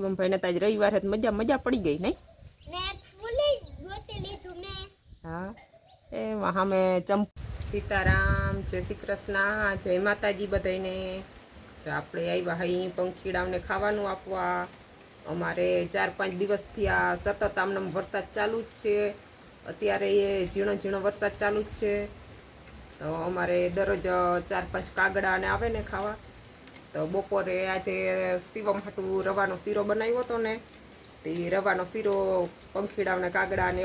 હા શિવમભાઈ ને તાજ રવિવાર હતી મજા મજા પડી ગઈ નહીં? ને મેં. હા. એ સામે ચંપ સીતારામ જય શ્રી કૃષ્ણ જય માતાજી બધાને જો આપણે આવ્યા અહીં પંખીડાઓને ખાવાનું આપવા. અમારે ચાર પાંચ દિવસથી આ સતત આમને વરસાદ ચાલુ જ છે. અત્યારે એ ઝીણો ઝીણો વરસાદ ચાલુ જ છે. તો અમારે દરરોજ ચાર પાંચ કાગડાને આવે ને ખાવા. તો બપોરે આજે શિવમ હાટું રવાનો શીરો બનાવ્યો હતો ને, તે રવાનો શીરો પંખીડાઓને કાગડાને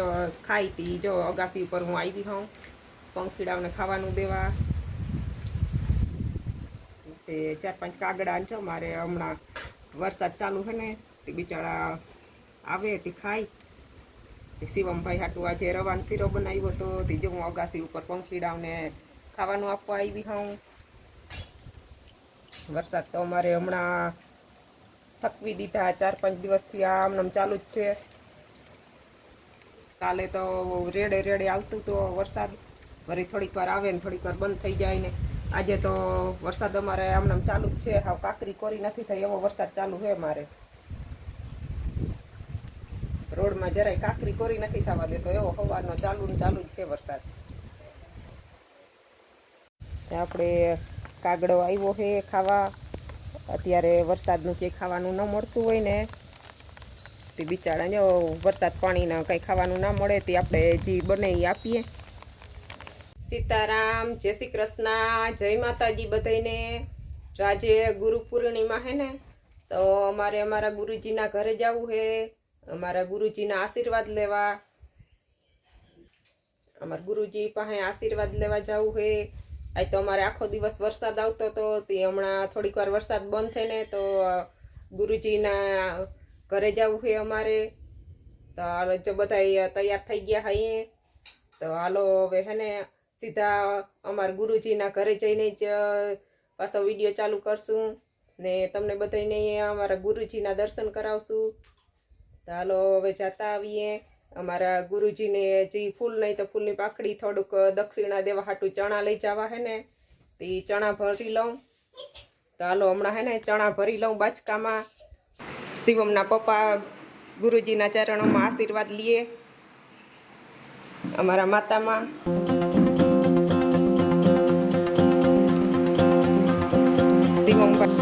ખાઈ તી જો અગાસી ઉપર હું આવી હોઉં પંખીડાઓને ખાવાનું દેવા. તે ચાર પાંચ કાગડા છો મારે હમણાં વરસાદ ચાલુ છે ને, તે બિચારા આવે તે ખાય. તે શિવમભાઈ હાટું આજે રવાનો શીરો બનાવ્યો હતો. તે જો હું અગાસી ઉપર પંખીડાઓને ખાવાનું આપવા આવી હોઉં. વરસાદ તો અમારે હમણાં થકવી દીધા ચાર પાંચ દિવસથી આ આમ ચાલુ જ છે. કાલે તો રેડે રેડે આવતું તો વરસાદ વળી થોડીક વાર આવે ને થોડીક વાર બંધ થઈ જાય ને. આજે તો વરસાદ અમારે આમ ચાલુ જ છે. હાવ કાકરી કોરી નથી થઈ, એવો વરસાદ ચાલુ છે મારે. રોડમાં જરાય કાકરી કોરી નથી થવા દેતો, એવો સવારનો ચાલુ ને ચાલુ જ છે વરસાદ. આપણે કાગડો આવ્યો છે ખાવા. અત્યારે વરસાદનું કંઈ ખાવાનું ન મળતું હોય ને. તે બિચારા જો વરસાદ પાણીના કંઈ ખાવાનું ના મળે તે આપણે જે બને એ આપીએ. સીતારામ, જય શ્રી કૃષ્ણ, જય માતાજી બધાને આજે ગુરુ પૂર્ણિમા હે ને, તો અમારે અમારા ગુરુજીના ઘરે જવું છે. અમારા ગુરુજીના આશીર્વાદ લેવા. અમારા ગુરુજી પાસે આશીર્વાદ લેવા જવું છે. આજ તો અમારે આખો દિવસ વરસાદ આવતો હતો તે હમણાં થોડીક વાર વરસાદ બંધ થઈ ને તો ગુરુજીના ઘરે જવું છે અમારે. તો હાલો, જો બધા તૈયાર થઈ ગયા હઈએ. તો હાલો, હવે હે ને, સીધા અમારા ગુરુજીના ઘરે જઈને જ પાછો વીડિયો ચાલુ કરશું. ને તમને બધાને અમારા ગુરુજીના દર્શન કરાવશું. તો હાલો, હવે જતા આવીએ. અમારા ગુરુજીને જે ફૂલ નહીં તો ફૂલની પાખડી થોડુંક દક્ષિણા દેવા હાટું ચણા લઈ જવા હે ને, તે ચણા ભરી લઉં. તો હાલો, હમણાં હે ને ચણા ભરી લઉં બાચકામાં. શિવમના પપ્પા ગુરુજીના ચરણોમાં આશીર્વાદ લઈએ અમારા માતામાં. શિવમભાઈ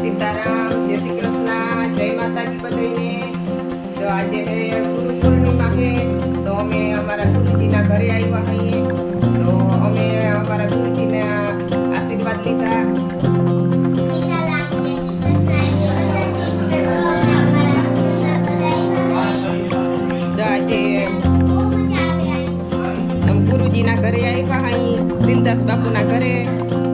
સીતારામ, જય શ્રી જય માતાજી બધાને. તો આજે ગુરુ પૂર્ણિમા હે, તો અમે અમારા ગુરુજીના ઘરે આવ્યા હરિદાસ બાપુના ઘરે.